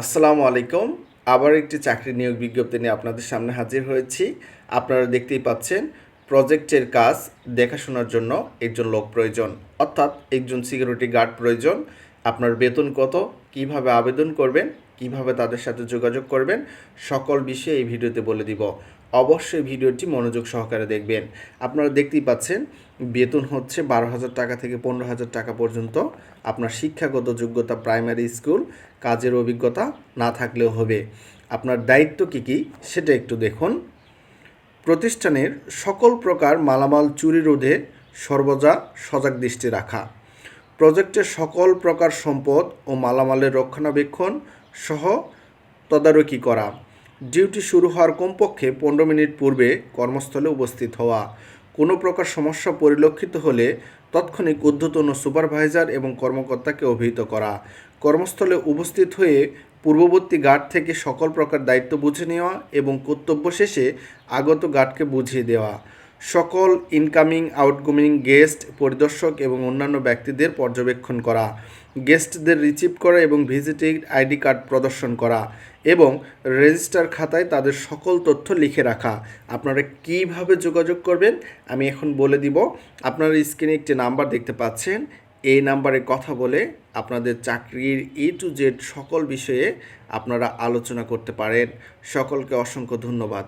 আসসালামু আলাইকুম। আবার একটি চাকরি নিয়োগ বিজ্ঞপ্তি নিয়ে আপনাদের সামনে হাজির হয়েছি। আপনারা দেখতেই পাচ্ছেন, প্রজেক্টের কাজ দেখাশোনার জন্য একজন লোক প্রয়োজন। অর্থাৎ একজন সিকিউরিটি গার্ড প্রয়োজন। আপনার বেতন কত? কীভাবে আবেদন করবেন? কীভাবে তাদের সাথে যোগাযোগ করবেন? সকল বিষয়ে এই ভিডিওতে বলে দিব। অবশ্যই ভিডিওটি মনোযোগ সহকারে দেখবেন। আপনারা দেখতেই পাচ্ছেন, বেতন হচ্ছে বারো হাজার টাকা থেকে পনেরো হাজার টাকা পর্যন্ত। আপনার শিক্ষাগত যোগ্যতা প্রাইমারি স্কুল কাজের অভিজ্ঞতা না থাকলেও হবে। আপনার দায়িত্ব কী কী, সেটা একটু দেখুন। প্রতিষ্ঠানের সকল প্রকার মালামাল চুরি রোধে সর্বদা সজাগ দৃষ্টি রাখা। প্রজেক্টের সকল প্রকার সম্পদ ও মালামালের রক্ষণাবেক্ষণ সহ তদারকি করা। ডিউটি শুরু হওয়ার কমপক্ষে পনেরো মিনিট পূর্বে কর্মস্থলে উপস্থিত হওয়া। কোনো প্রকার সমস্যা পরিলক্ষিত হলে তৎক্ষণিক ঊর্ধ্বতন সুপারভাইজার এবং কর্মকর্তাকে অভিহিত করা। কর্মস্থলে উপস্থিত হয়ে পূর্ববর্তী গার্ড থেকে সকল প্রকার দায়িত্ব বুঝে নেওয়া এবং কর্তব্য শেষে আগত গার্ডকে বুঝিয়ে দেওয়া। সকল ইনকামিং আউটগোমিং গেস্ট পরিদর্শক এবং অন্যান্য ব্যক্তিদের পর্যবেক্ষণ করা গেস্টদের রিসিভ করা এবং ভিজিটিং আইডি কার্ড প্রদর্শন করা এবং রেজিস্টার খাতায় তাদের সকল তথ্য লিখে রাখা। আপনারা কীভাবে যোগাযোগ করবেন? আমি এখন বলে দিব। আপনারা স্ক্রিনে একটি নাম্বার দেখতে পাচ্ছেন। এই নাম্বারে কথা বলে আপনাদের চাকরির এ টু জেড সকল বিষয়ে আপনারা আলোচনা করতে পারেন। সকলকে অসংখ্য ধন্যবাদ।